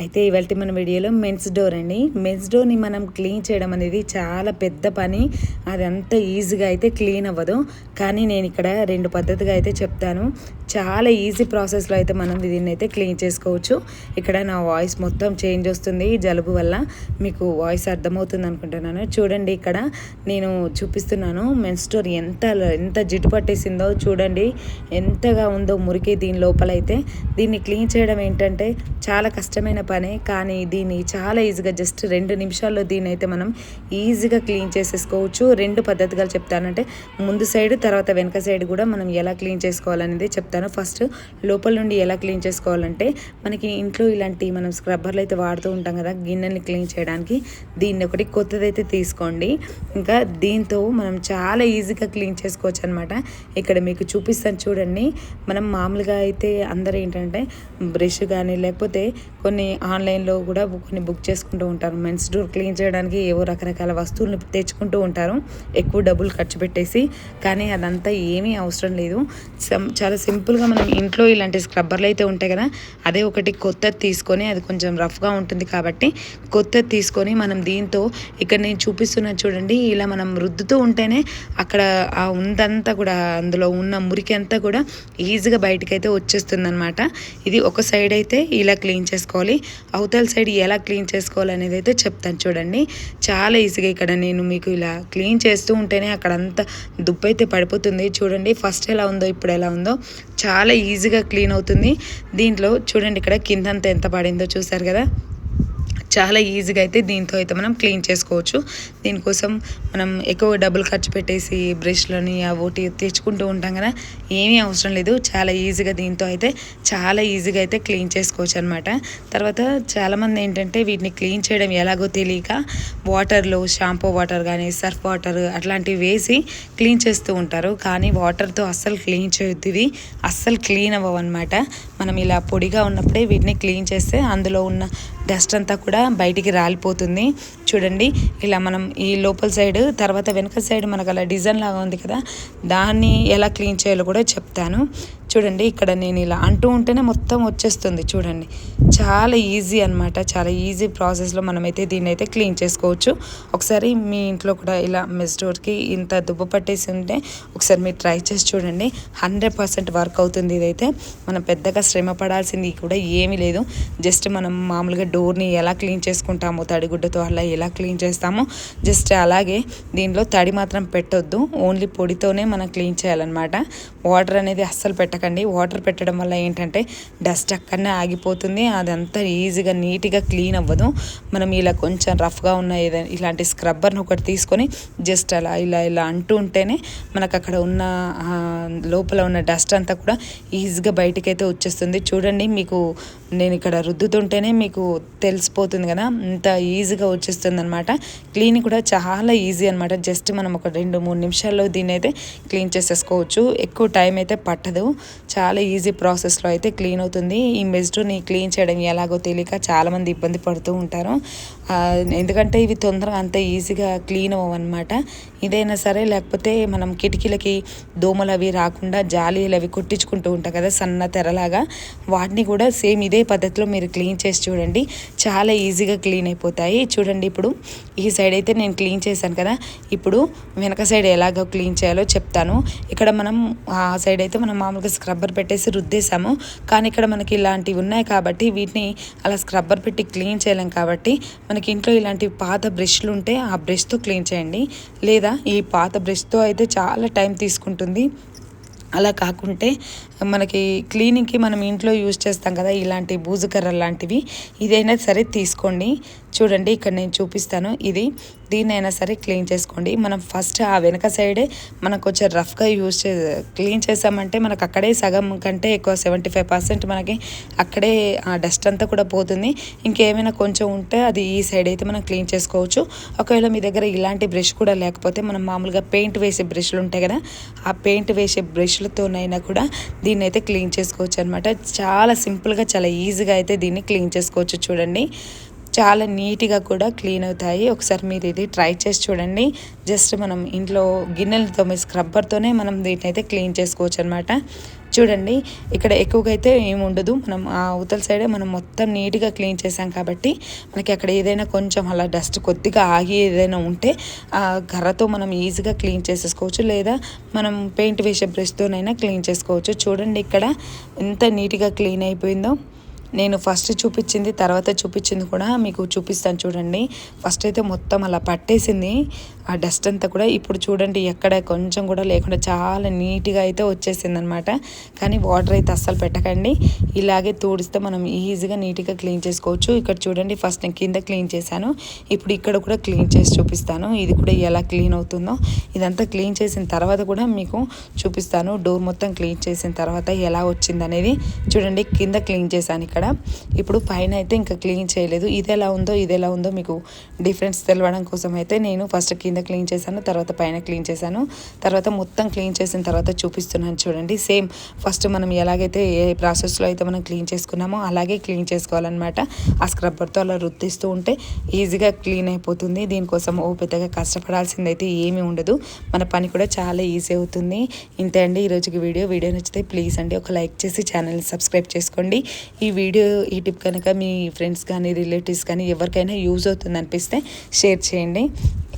అయితే ఇవాళ మన వీడియోలో మెన్స్ డోర్ అండి. మెన్స్ డోర్ని మనం క్లీన్ చేయడం అనేది చాలా పెద్ద పని. అది అంత ఈజీగా అయితే క్లీన్ అవ్వదు. కానీ నేను ఇక్కడ రెండు పద్ధతిగా అయితే చెప్తాను. చాలా ఈజీ ప్రాసెస్లో అయితే మనం దీన్ని అయితే క్లీన్ చేసుకోవచ్చు. ఇక్కడ నా వాయిస్ మొత్తం చేంజ్ వస్తుంది జలుబు వల్ల. మీకు వాయిస్ అర్థమవుతుంది అనుకుంటున్నాను. చూడండి ఇక్కడ నేను చూపిస్తున్నాను మెన్స్ డోర్ ఎంత ఎంత జిడ్డు పట్టేసిందో చూడండి. ఎంతగా ఉందో మురికి దీని లోపల అయితే. దీన్ని క్లీన్ చేయడం ఏంటంటే చాలా కష్టమైన పనే కానీ దీన్ని చాలా ఈజీగా జస్ట్ రెండు నిమిషాల్లో దీన్ని అయితే మనం ఈజీగా క్లీన్ చేసేసుకోవచ్చు. రెండు పద్ధతిగా చెప్తానంటే ముందు సైడ్ తర్వాత వెనక సైడ్ కూడా మనం ఎలా క్లీన్ చేసుకోవాలనేది చెప్తాను. ఫస్ట్ లోపల నుండి ఎలా క్లీన్ చేసుకోవాలంటే మనకి ఇంట్లో ఇలాంటి మనం స్క్రబ్బర్లు అయితే వాడుతూ ఉంటాం కదా గిన్నెని క్లీన్ చేయడానికి దీన్ని ఒకటి కొత్తదైతే తీసుకోండి. ఇంకా దీంతో మనం చాలా ఈజీగా క్లీన్ చేసుకోవచ్చు అనమాట ఇక్కడ మీకు చూపిస్తాను చూడండి. మనం మామూలుగా అయితే అందరూ ఏంటంటే బ్రష్ కానీ లేకపోతే కొన్ని ఆన్లైన్లో కూడా కొన్ని బుక్ చేసుకుంటూ ఉంటారు. మెన్స్ డోర్ క్లీన్ చేయడానికి ఏవో రకరకాల వస్తువులను తెచ్చుకుంటూ ఉంటారు. ఎక్కువ డబ్బులు ఖర్చు పెట్టేసి కానీ అదంతా ఏమీ అవసరం లేదు. చాలా సింపుల్గా మనం ఇంట్లో ఇలాంటి స్క్రబ్బర్లు అయితే ఉంటాయి కదా అదే ఒకటి కొత్తది తీసుకొని అది కొంచెం రఫ్గా ఉంటుంది కాబట్టి కొత్తది తీసుకొని మనం దీంతో ఇక్కడ నేను చూపిస్తున్నా చూడండి ఇలా మనం రుద్దుతూ ఉంటేనే అక్కడ ఆ ఉందంతా కూడా అందులో ఉన్న మురికి అంతా కూడా ఈజీగా బయటకైతే అయితే వచ్చేస్తుంది అనమాట ఇది ఒక సైడ్ అయితే ఇలా క్లీన్ చేసుకోవాలి. అవతల సైడ్ ఎలా క్లీన్ చేసుకోవాలనేది అయితే చెప్తాను. చూడండి చాలా ఈజీగా ఇక్కడ నేను మీకు ఇలా క్లీన్ చేస్తూ ఉంటేనే అక్కడ అంతా దుప్పు అయితే పడిపోతుంది. చూడండి ఫస్ట్ ఎలా ఉందో ఇప్పుడు ఎలా ఉందో చాలా ఈజీగా క్లీన్ అవుతుంది. దీంట్లో చూడండి ఇక్కడ కిందంతా ఎంత పడిందో చూసారు కదా? చాలా ఈజీగా అయితే దీంతో అయితే మనం క్లీన్ చేసుకోవచ్చు. దీనికోసం మనం ఎక్కువ డబ్బులు ఖర్చు పెట్టేసి బ్రష్లని అవోటి తెచ్చుకుంటూ ఉంటాం కదా ఏమీ అవసరం లేదు. చాలా ఈజీగా దీంతో అయితే చాలా ఈజీగా అయితే క్లీన్ చేసుకోవచ్చు అనమాట తర్వాత చాలామంది ఏంటంటే వీటిని క్లీన్ చేయడం ఎలాగో తెలియక వాటర్లో షాంపూ వాటర్ కానీ సర్ఫ్ వాటర్ అట్లాంటివి వేసి క్లీన్ చేస్తూ ఉంటారు. కానీ వాటర్తో అస్సలు క్లీన్ చేయొద్దు ఇవి అస్సలు క్లీన్ అవ్వవు అనమాట మనం ఇలా పొడిగా ఉన్నప్పుడే వీటిని క్లీన్ చేస్తే అందులో ఉన్న డస్ట్ అంతా కూడా బయటికి రాలిపోతుంది. చూడండి ఇలా మనం ఈ లోపల సైడ్ తర్వాత వెనక సైడ్ మనకు అలా డిజైన్ లాగా ఉంది కదా దాన్ని ఎలా క్లీన్ చేయాలో కూడా చెప్తాను. చూడండి ఇక్కడ నేను ఇలా అంటూ ఉంటేనే మొత్తం వచ్చేస్తుంది చూడండి. చాలా ఈజీ అన్నమాట చాలా ఈజీ ప్రాసెస్లో మనమైతే దీన్ని అయితే క్లీన్ చేసుకోవచ్చు. ఒకసారి మీ ఇంట్లో కూడా ఇలా మెస్ డోర్కి ఇంత దుబ్బ పట్టేసి ఉంటే ఒకసారి మీరు ట్రై చేసి చూడండి. హండ్రెడ్ పర్సెంట్ వర్క్ అవుతుంది ఇదైతే. మనం పెద్దగా శ్రమ పడాల్సింది కూడా ఏమీ లేదు. జస్ట్ మనం మామూలుగా డోర్ని ఎలా క్లీన్ చేసుకుంటామో తడిగుడ్డతో అలా ఎలా క్లీన్ చేస్తామో జస్ట్ అలాగే దీనిలో తడి మాత్రం పెట్టొద్దు. ఓన్లీ పొడితోనే మనం క్లీన్ చేయాలన్నమాట. వాటర్ అనేది అస్సలు పెట్టకండి వాటర్ పెట్టడం వల్ల ఏంటంటే డస్ట్ అక్కడనే ఆగిపోతుంది. అదంతా ఈజీగా నీట్గా క్లీన్ అవ్వదు. మనం ఇలా కొంచెం రఫ్గా ఉన్న ఏదైనా ఇలాంటి స్క్రబ్బర్ని ఒకటి తీసుకొని జస్ట్ అలా ఇలా ఇలా అంటూ ఉంటేనే మనకు అక్కడ ఉన్న లోపల ఉన్న డస్ట్ అంతా కూడా ఈజీగా బయటకైతే వచ్చేస్తుంది. చూడండి మీకు నేను ఇక్కడ రుద్దుతుంటేనే మీకు తెలిసిపోతుంది కదా. ఇంత ఈజీగా వచ్చేస్తుంది అనమాట క్లీన్ కూడా చాలా ఈజీ అనమాట జస్ట్ మనం ఒక రెండు మూడు నిమిషాల్లో దీన్ని అయితే క్లీన్ చేసేసుకోవచ్చు. ఎక్కువ టైం అయితే పట్టదు. చాలా ఈజీ ప్రాసెస్లో అయితే క్లీన్ అవుతుంది. ఈ మెజ్డోని క్లీన్ చేయడం ఎలాగో తెలియక చాలామంది ఇబ్బంది పడుతూ ఉంటారు. ఎందుకంటే ఇవి తొందరగా అంత ఈజీగా క్లీన్ అవ్వనమాట ఇదైనా సరే లేకపోతే మనం కిటికీలకి దోమలు అవి రాకుండా జాలీలు అవి కొట్టించుకుంటూ ఉంటాం కదా సన్న తెరలాగా. వాటిని కూడా సేమ్ ఇదే పద్ధతిలో మీరు క్లీన్ చేసి చూడండి. చాలా ఈజీగా క్లీన్ అయిపోతాయి. చూడండి ఇప్పుడు ఈ సైడ్ అయితే నేను క్లీన్ చేశాను కదా. ఇప్పుడు వెనక సైడ్ ఎలాగో క్లీన్ చేయాలో చెప్తాను. ఇక్కడ మనం ఆ సైడ్ అయితే మనం మామూలుగా స్క్రబ్బర్ పెట్టేసి రుద్దేశాము. కానీ ఇక్కడ మనకి ఇలాంటివి ఉన్నాయి కాబట్టి వీటిని అలా స్క్రబ్బర్ పెట్టి క్లీన్ చేయలేం కాబట్టి మనకి ఇంట్లో ఇలాంటి పాత బ్రష్లు ఉంటే ఆ బ్రష్తో క్లీన్ చేయండి. లేదా ఈ పాత బ్రష్తో అయితే చాలా టైం తీసుకుంటుంది. అలా కాకుంటే మనకి క్లీనింగ్కి మనం ఇంట్లో యూజ్ చేస్తాం కదా ఇలాంటి బూజుకర్ర లాంటివి. ఇదైనా సరే తీసుకోండి. చూడండి ఇక్కడ నేను చూపిస్తాను. ఇది దీన్నైనా సరే క్లీన్ చేసుకోండి. మనం ఫస్ట్ ఆ వెనక సైడే మనకు కొంచెం రఫ్గా యూజ్ చే క్లీన్ చేసామంటే మనకు అక్కడే సగం కంటే ఎక్కువ సెవెంటీ ఫైవ్ పర్సెంట్ మనకి అక్కడే ఆ డస్ట్ అంతా కూడా పోతుంది. ఇంకేమైనా కొంచెం ఉంటే అది ఈ సైడ్ అయితే మనం క్లీన్ చేసుకోవచ్చు. ఒకవేళ మీ దగ్గర ఇలాంటి బ్రష్ కూడా లేకపోతే మనం మామూలుగా పెయింట్ వేసే బ్రష్లు ఉంటాయి కదా ఆ పెయింట్ వేసే బ్రష్లతోనైనా కూడా దీన్ని అయితే క్లీన్ చేసుకోవచ్చు అనమాట చాలా సింపుల్గా చాలా ఈజీగా అయితే దీన్ని క్లీన్ చేసుకోవచ్చు చూడండి. చాలా నీట్గా కూడా క్లీన్ అవుతాయి. ఒకసారి మీరు ఇది ట్రై చేసి చూడండి. జస్ట్ మనం ఇంట్లో గిన్నెలతో మీ స్క్రబ్బర్తోనే మనం దీన్ని అయితే క్లీన్ చేసుకోవచ్చు అనమాట చూడండి ఇక్కడ ఎక్కువగా అయితే ఏమి ఉండదు మనం ఆ అవతల సైడే మనం మొత్తం నీట్గా క్లీన్ చేసాం కాబట్టి మనకి అక్కడ ఏదైనా కొంచెం అలా డస్ట్ కొద్దిగా ఆగి ఏదైనా ఉంటే ఆ కర్రతో మనం ఈజీగా క్లీన్ చేసేసుకోవచ్చు. లేదా మనం పెయింట్ వేసే బ్రష్తోనైనా క్లీన్ చేసుకోవచ్చు. చూడండి ఇక్కడ ఎంత నీట్గా క్లీన్ అయిపోయిందో. నేను ఫస్ట్ చూపించింది తర్వాత చూపించింది కూడా మీకు చూపిస్తాను చూడండి. ఫస్ట్ అయితే మొత్తం అలా పట్టేసింది. ఆ డస్ట్ అంతా కూడా ఇప్పుడు చూడండి ఎక్కడ కొంచెం కూడా లేకుండా చాలా నీట్గా అయితే వచ్చేసింది అనమాట కానీ వాటర్ అయితే అస్సలు పెట్టకండి. ఇలాగే తూడిస్తే మనం ఈజీగా నీట్గా క్లీన్ చేసుకోవచ్చు. ఇక్కడ చూడండి ఫస్ట్ నేను కింద క్లీన్ చేశాను. ఇప్పుడు ఇక్కడ కూడా క్లీన్ చేసి చూపిస్తాను. ఇది కూడా ఎలా క్లీన్ అవుతుందో. ఇదంతా క్లీన్ చేసిన తర్వాత కూడా మీకు చూపిస్తాను. డోర్ మొత్తం క్లీన్ చేసిన తర్వాత ఎలా వచ్చింది అనేది చూడండి కింద క్లీన్ చేశాను ఇక్కడ. ఇప్పుడు పైన అయితే ఇంకా క్లీన్ చేయలేదు. ఇది ఎలా ఉందో ఇది ఎలా ఉందో మీకు డిఫరెన్స్ తెలవడం కోసం అయితే నేను ఫస్ట్ కింద కింద క్లీన్ చేశాను తర్వాత పైన క్లీన్ చేశాను. తర్వాత మొత్తం క్లీన్ చేసిన తర్వాత చూపిస్తున్నాను చూడండి. సేమ్ ఫస్ట్ మనం ఎలాగైతే ఏ ప్రాసెస్లో అయితే మనం క్లీన్ చేసుకున్నామో అలాగే క్లీన్ చేసుకోవాలన్నమాట. ఆ స్క్రబ్బర్తో అలా రుద్దిస్తూ ఉంటే ఈజీగా క్లీన్ అయిపోతుంది. దీనికోసం ఓ పెద్దగా కష్టపడాల్సింది అయితే ఏమీ ఉండదు. మన పని కూడా చాలా ఈజీ అవుతుంది. ఇంతే అండి ఈరోజుకి వీడియో. వీడియో నచ్చితే ప్లీజ్ అండి ఒక లైక్ చేసి ఛానల్ని సబ్స్క్రైబ్ చేసుకోండి. ఈ వీడియో ఈ టిప్ కనుక మీ ఫ్రెండ్స్ కానీ రిలేటివ్స్ కానీ ఎవరికైనా యూజ్ అవుతుంది అనిపిస్తే షేర్ చేయండి.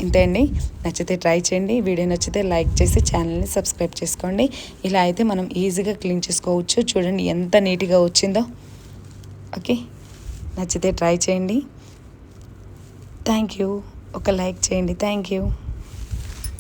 ఇంతే అండి. నచ్చితే ట్రై చేయండి. వీడియో నచ్చితే లైక్ చేసి ఛానల్ని సబ్స్క్రైబ్ చేసుకోండి. ఇలా అయితే మనం ఈజీగా క్లీన్ చేసుకోవచ్చు. చూడండి ఎంత నీట్గా వచ్చిందో. ఓకే? నచ్చితే ట్రై చేయండి. థ్యాంక్ యూ ఒక లైక్ చేయండి. Thank you